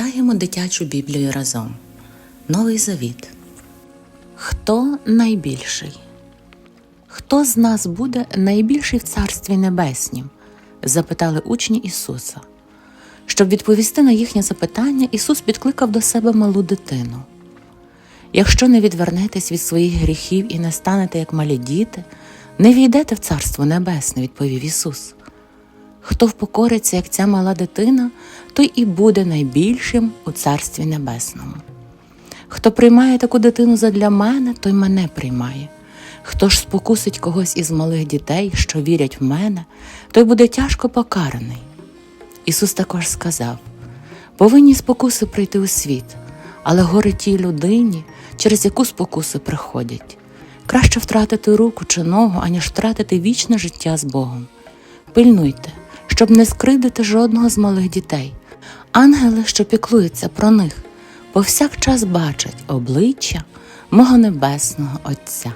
Читаємо дитячу Біблію разом. Новий Завіт. Хто найбільший? Хто з нас буде найбільший в Царстві Небеснім? запитали учні Ісуса. Щоб відповісти на їхнє запитання, Ісус підкликав до себе малу дитину. Якщо не відвернетесь від своїх гріхів і не станете як малі діти, не війдете в Царство Небесне, відповів Ісус. Хто впокориться, як ця мала дитина, той і буде найбільшим у Царстві Небесному. Хто приймає таку дитину задля мене, той мене приймає. Хто ж спокусить когось із малих дітей, що вірять в мене, той буде тяжко покараний. Ісус також сказав: повинні спокуси прийти у світ, але горе тій людині, через яку спокуси приходять. Краще втратити руку чи ногу, аніж втратити вічне життя з Богом. Пильнуйте, щоб не скридити жодного з малих дітей. Ангели, що піклуються про них, повсякчас бачать обличчя мого небесного Отця.